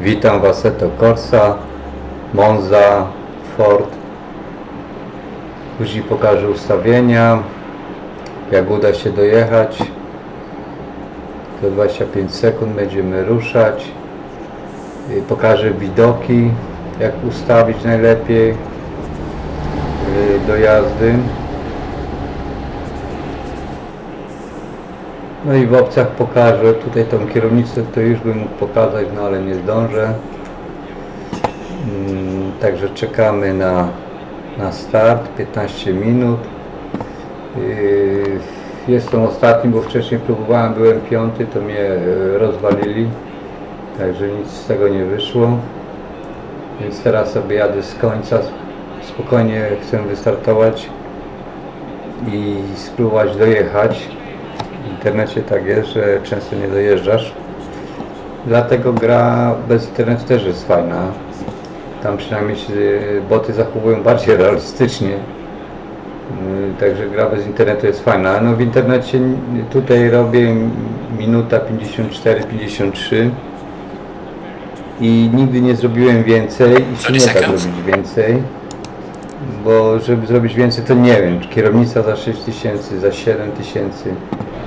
Witam Was, Corsa, Monza, Ford. Później pokażę ustawienia, jak uda się dojechać. To 25 sekund będziemy ruszać. Y, Pokażę widoki, jak ustawić najlepiej y, do jazdy. No i w opcjach pokażę, tutaj tą kierownicę to już bym mógł pokazać, no ale nie zdążę. Mm, Także czekamy na, na start, 15 minut. Yy, Jestem ostatni, bo wcześniej próbowałem, byłem piąty, to mnie e, rozwalili. Także nic z tego nie wyszło. Więc teraz sobie jadę z końca, spokojnie chcę wystartować i spróbować dojechać. W internecie tak jest, że często nie dojeżdżasz. Dlatego gra bez internetu też jest fajna. Tam przynajmniej się boty zachowują bardziej realistycznie. Yy, Także gra bez internetu jest fajna. No w internecie tutaj robię minuta 54-53 i nigdy nie zrobiłem więcej i się 30 nie da zrobić więcej. Bo żeby zrobić więcej to nie wiem, kierownica za 6 tysięcy, za 7 tysięcy.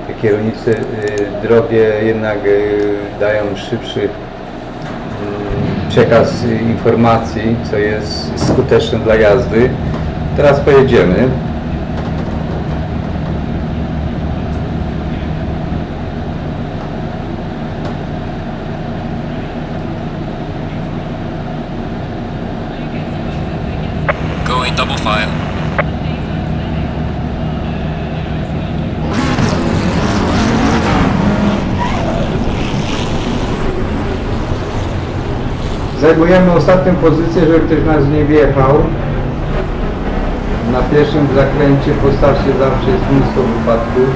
Te kierownice y, drogie jednak y, dają szybszy mm, przekaz informacji, co jest skuteczne dla jazdy. Teraz pojedziemy. Zajmujemy ostatnią pozycję, żeby ktoś nas nie wjechał. Na pierwszym zakręcie postawcie zawsze jest mnóstwo wypadków.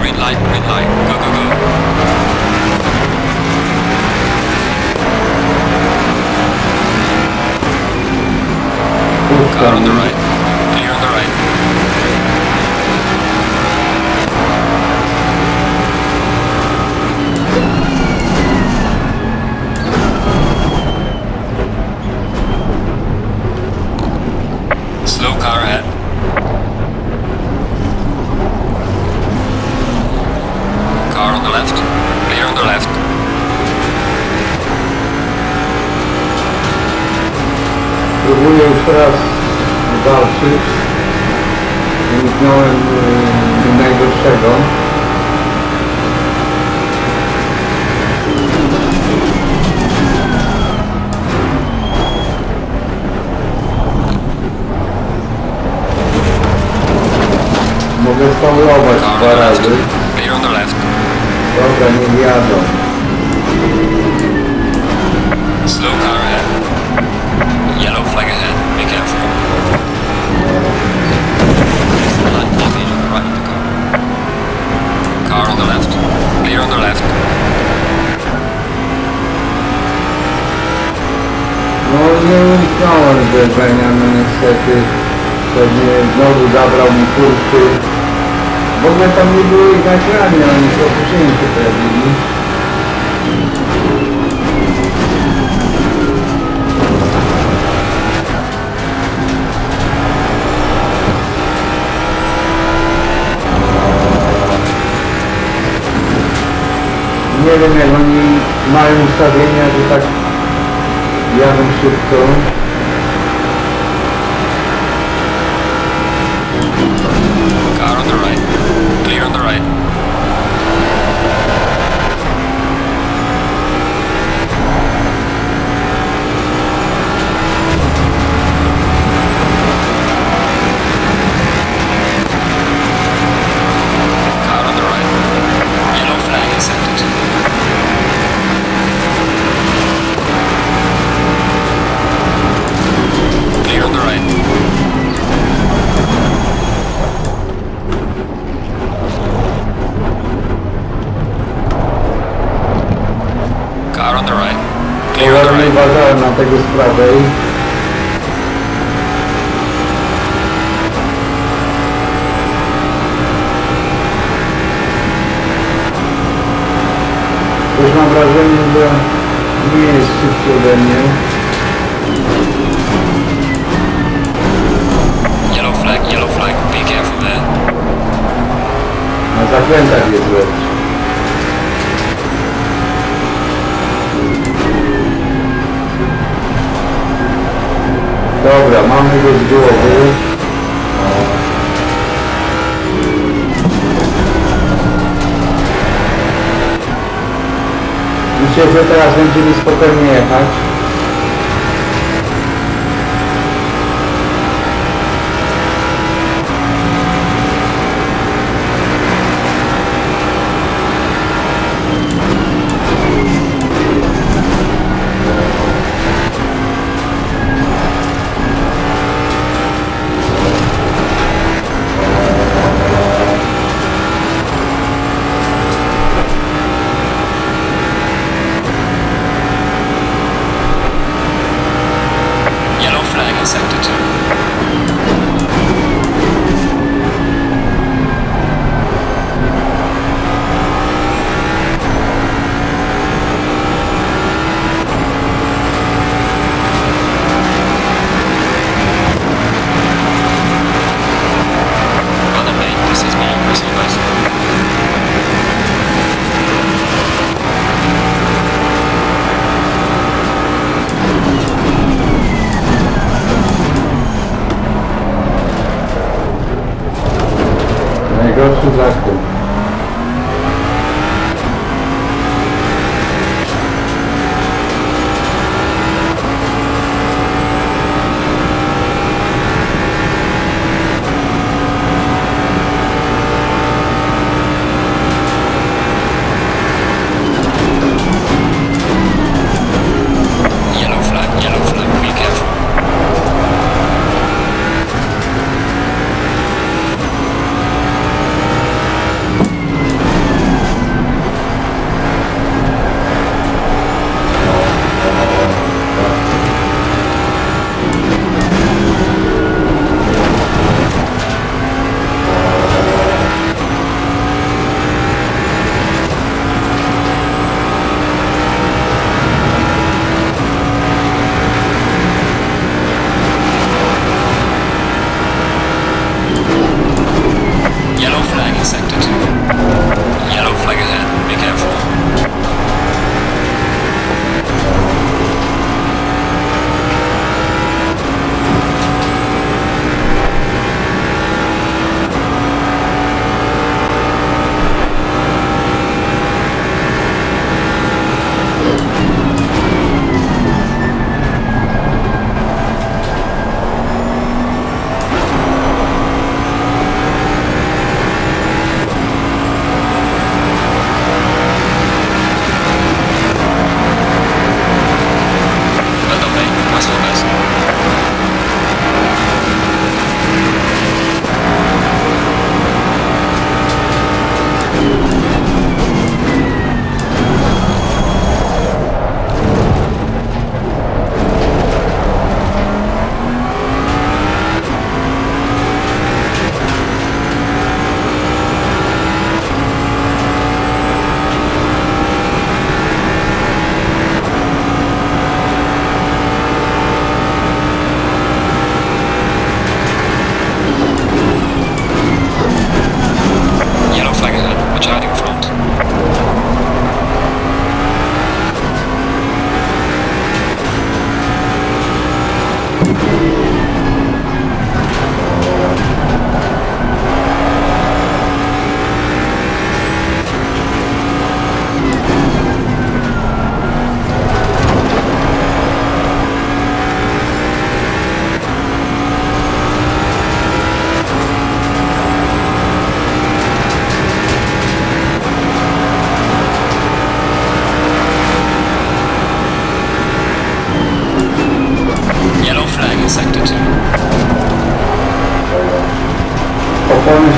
Green light, green light. Go, go, go. Car on the right. Clear on the right. Slow car ahead. Car on the left. Clear on the left. Próbuję już teraz walczyć. Uniknąłem y, najgorszego. Mogę spaulować Car on dwa razy. Clear on the left. Dobra, nie jadą. Slow car ahead. Yellow flag ahead. Be careful. There's a light damage on the right of the car. Car on the left. Clear on the left. No nie uniknąłem zderzenia, no niestety pewnie znowu zabrał mi punkty. W ogóle tam nie było ich na ekranie, oni się opóźnieni się pojawili. Nie wiem jak oni mają ustawienia, że tak jadą szybko. Car Right, baby. Cezeu trazendo de Mesopotâmia, tá?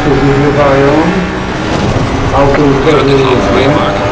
którzy bywają. Auto.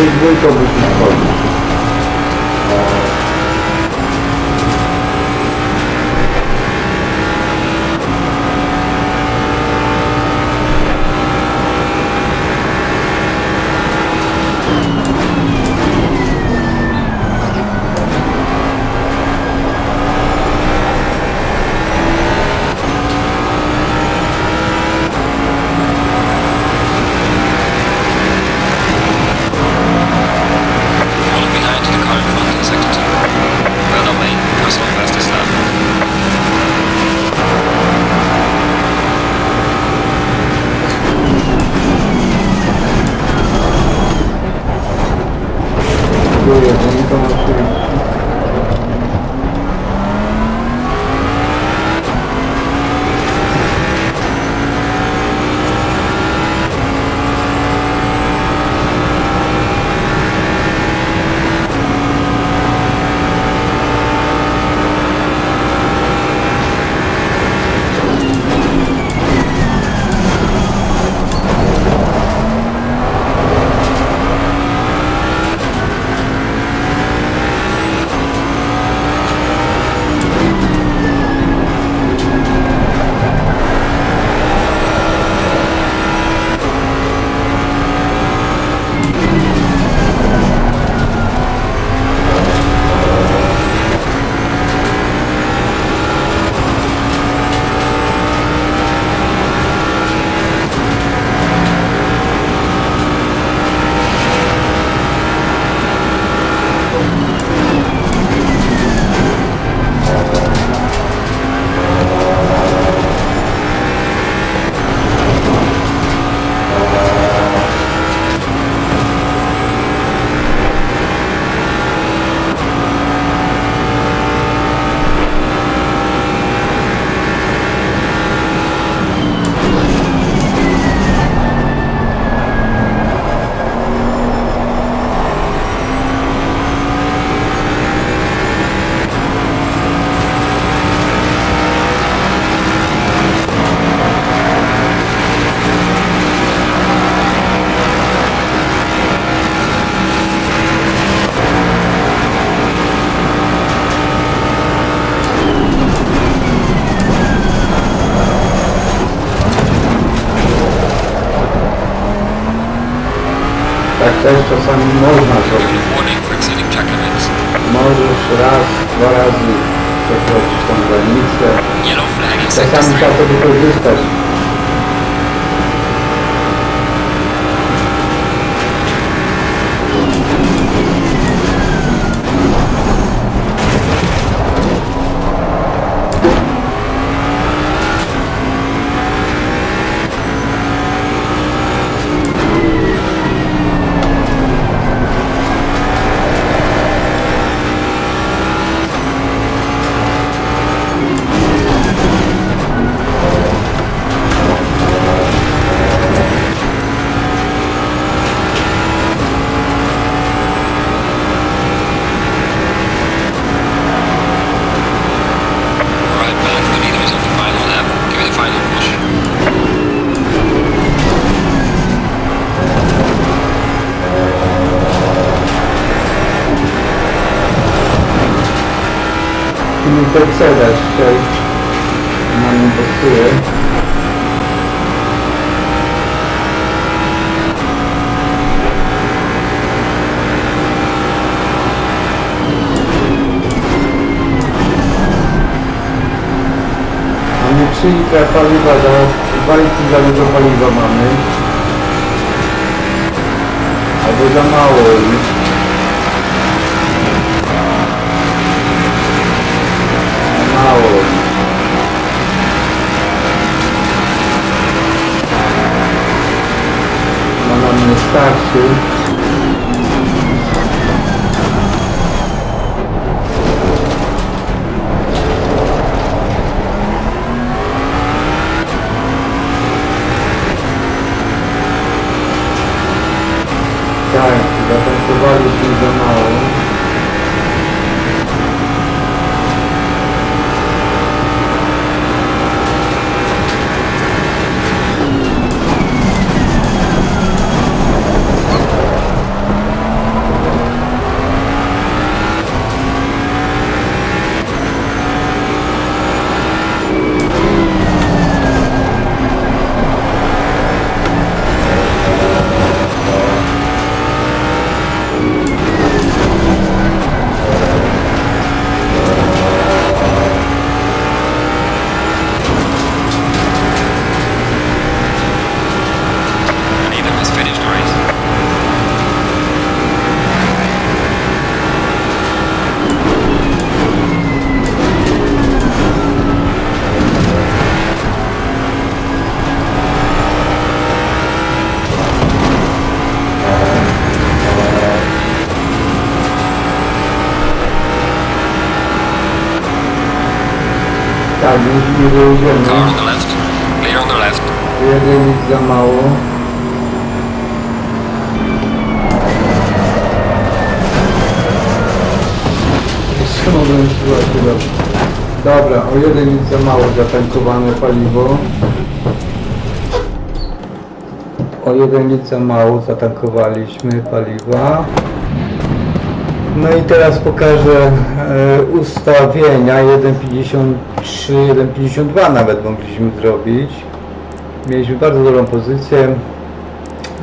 对对对。musimy wyprzedać tutaj mamy postuły mamy 3 litra paliwa do 2 litry za dużo paliwa mamy. Albo za mało. już não Mandar mensagem. Nie Car on the left. Clear on the left. Jeden nic za mało. Jeszcze mogłem spróbować chyba. Dobra, o jeden nic za mało zatankowane paliwo. O jeden nic za mało zatankowaliśmy paliwa. No i teraz pokażę e, ustawienia 1.53, 1.52 nawet mogliśmy zrobić. Mieliśmy bardzo dobrą pozycję,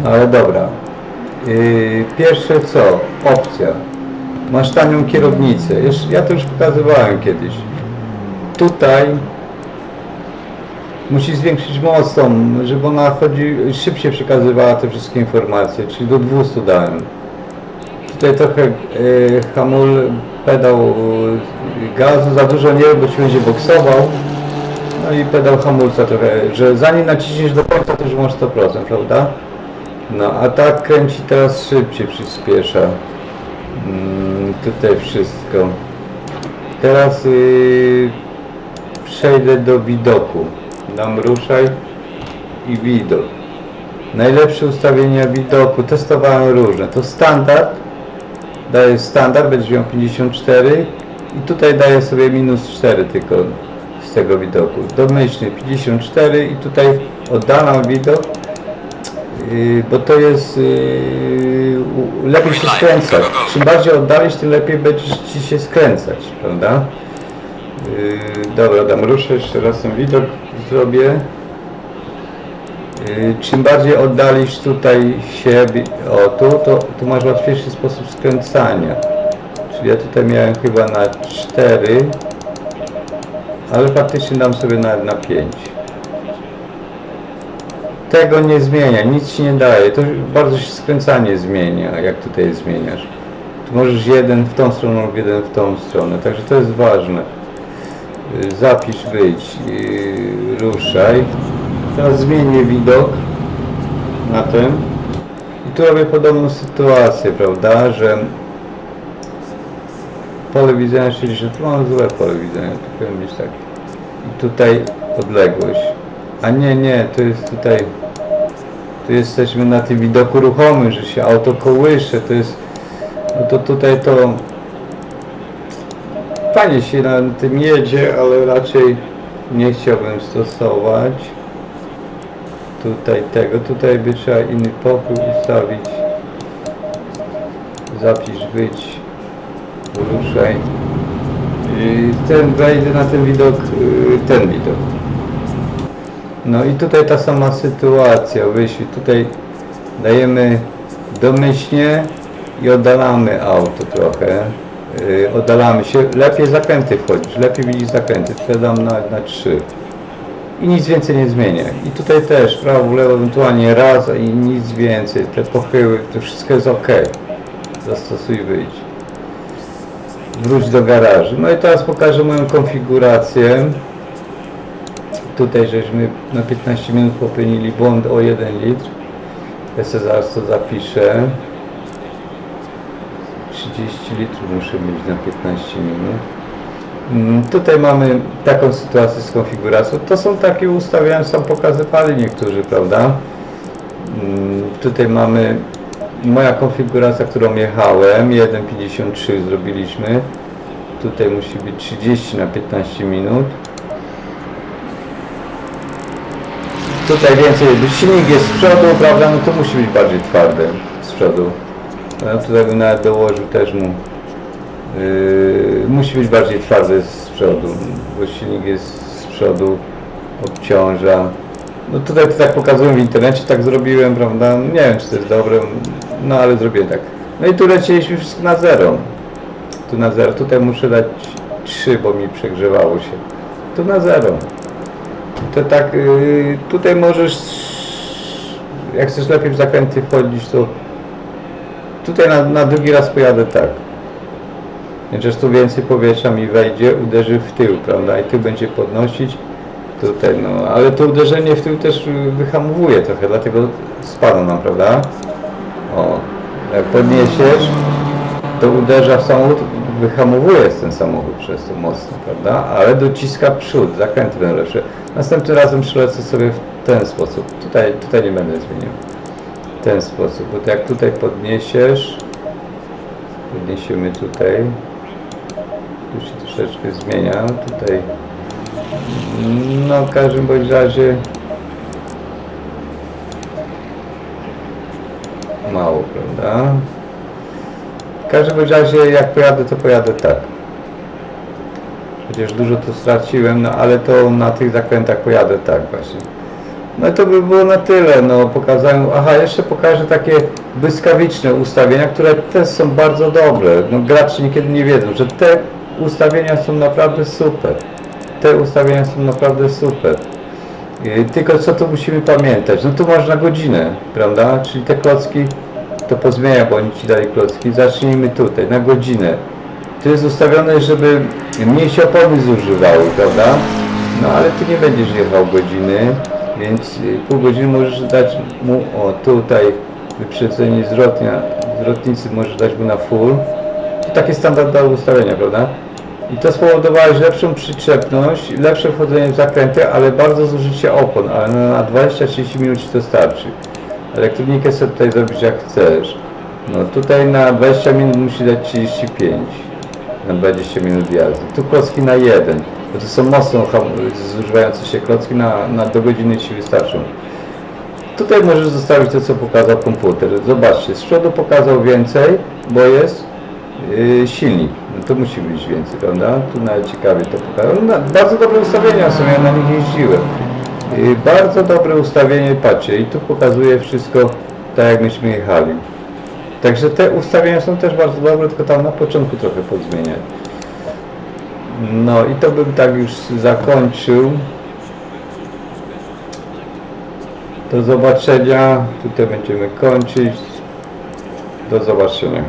no ale dobra. Yy, pierwsze co? Opcja. Masz tanią kierownicę. Ja to już pokazywałem kiedyś. Tutaj musisz zwiększyć moc tą, żeby ona chodzi, szybciej przekazywała te wszystkie informacje, czyli do 200 dałem. Tutaj trochę e, hamul, pedał e, gazu, za dużo nie, bo ci będzie boksował. No i pedał hamulca trochę, że zanim naciśniesz do końca, to już masz 100%, prawda? No, a tak kręci teraz szybciej, przyspiesza. Mm, tutaj wszystko. Teraz yy, przejdę do widoku. Dam ruszaj i widok. Najlepsze ustawienia widoku. Testowałem różne. To standard. Daję standard, będzie miał 54 i tutaj daję sobie minus 4 tylko z tego widoku. Domyślny 54 i tutaj oddalam widok, yy, bo to jest yy, lepiej się skręcać. Czym bardziej oddalisz, tym lepiej będziesz ci się skręcać, prawda? Yy, dobra, dam ruszę, jeszcze raz ten widok zrobię. Yy, Czym bardziej oddalisz tutaj siebie, o tu, to tu masz łatwiejszy sposób skręcania. Czyli ja tutaj miałem chyba na 4, ale faktycznie dam sobie nawet na 5. Tego nie zmienia, nic ci nie daje. To bardzo się skręcanie zmienia, jak tutaj zmieniasz. Tu możesz jeden w tą stronę lub jeden w tą stronę, także to jest ważne. Y, Zapisz, wyjdź, ruszaj. Teraz zmienię widok na tym. I tu robię podobną sytuację, prawda, że pole widzenia 60, tu mam złe pole widzenia, tu powinien być tak. I tutaj odległość. A nie, nie, to jest tutaj, tu jesteśmy na tym widoku ruchomym, że się auto kołysze, to jest, no to tutaj to fajnie się na tym jedzie, ale raczej nie chciałbym stosować tutaj tego, tutaj by trzeba inny pokój ustawić. Zapisz, wyjdź ruszaj. I ten wejdę na ten widok, y, ten widok. No i tutaj ta sama sytuacja, wyjście tutaj dajemy domyślnie i oddalamy auto trochę. Yy, oddalamy się, lepiej zakręty wchodzisz, lepiej widzisz zakręty, sprzedam na, na 3 i nic więcej nie zmienię. I tutaj też prawo, lewo, ewentualnie raz i nic więcej. Te pochyły, to wszystko jest ok. Zastosuj wyjdź. Wróć do garażu. No i teraz pokażę moją konfigurację. Tutaj żeśmy na 15 minut popełnili błąd o 1 litr. Ja sobie zaraz to zapiszę. 30 litrów muszę mieć na 15 minut. Mm, Tutaj mamy taką sytuację z konfiguracją. To są takie ustawiałem, sam pokazywali niektórzy, prawda? Mm, Tutaj mamy moja konfiguracja, którą jechałem, 1.53 zrobiliśmy. Tutaj musi być 30 na 15 minut. Tutaj więcej, silnik jest z przodu, prawda, no to musi być bardziej twardy z przodu. Ja tutaj bym nawet dołożył też mu Yy, musi być bardziej twardy z przodu, bo silnik jest z przodu, obciąża. No tutaj to tak pokazują w internecie, tak zrobiłem, prawda? Nie wiem czy to jest dobre, no ale zrobiłem tak. No i tu lecieliśmy wszystko na zero. Tu na zero, tutaj muszę dać 3, bo mi przegrzewało się. Tu na zero. To tak, yy, tutaj możesz, jak chcesz lepiej w zakręty wchodzić, to tutaj na, na drugi raz pojadę tak. Chociaż tu więcej powietrza mi wejdzie, uderzy w tył, prawda? I tył będzie podnosić tutaj, no, ale to uderzenie w tył też y, wyhamowuje trochę, dlatego spadł nam, prawda? O, jak podniesiesz, to uderza w samochód, wyhamowuje ten samochód przez to mocno, prawda? Ale dociska przód, zakręty będą lepsze. Następnym razem przylecę sobie w ten sposób. Tutaj, tutaj nie będę zmieniał. W ten sposób, bo jak tutaj podniesiesz, podniesiemy tutaj, troszeczkę zmienia, tutaj, no w każdym bądź razie mało, prawda? W każdym bądź razie jak pojadę, to pojadę tak. Chociaż dużo tu straciłem, no ale to na tych zakrętach pojadę tak właśnie. No i to by było na tyle, no pokazałem, aha, jeszcze pokażę takie błyskawiczne ustawienia, które też są bardzo dobre. No gracze niekiedy nie wiedzą, że te ustawienia są naprawdę super. Te ustawienia są naprawdę super. Tylko co tu musimy pamiętać? No tu masz na godzinę, prawda? Czyli te klocki to pozmienia, bo oni ci dali klocki. Zacznijmy tutaj, na godzinę. To jest ustawione, żeby mniej się opony zużywały, prawda? No ale ty nie będziesz jechał godziny, więc y, pół godziny możesz dać mu, o tutaj wyprzedzenie zwrotnia, zwrotnicy możesz dać mu na full. To takie standardowe ustawienia, prawda? I to spowodowałeś lepszą przyczepność, lepsze wchodzenie w zakręty, ale bardzo zużycie opon, ale na 20-30 minut Ci to starczy. Elektronikę sobie tutaj zrobić jak chcesz. No tutaj na 20 minut musi dać 35 na 20 minut jazdy. Tu klocki na 1, bo to są mocno zużywające się klocki, na, na do godziny Ci wystarczą. Tutaj możesz zostawić to, co pokazał komputer. Zobaczcie, z przodu pokazał więcej, bo jest yy, silnik. To musi być więcej, prawda? Tu nawet ciekawie to pokazał. No, bardzo dobre ustawienia są, ja na nich jeździłem. Yy, bardzo dobre ustawienie, patrzcie, i tu pokazuje wszystko tak, jak myśmy jechali. Także te ustawienia są też bardzo dobre, tylko tam na początku trochę podzmieniać. No i to bym tak już zakończył. Do zobaczenia. Tutaj będziemy kończyć. Do zobaczenia.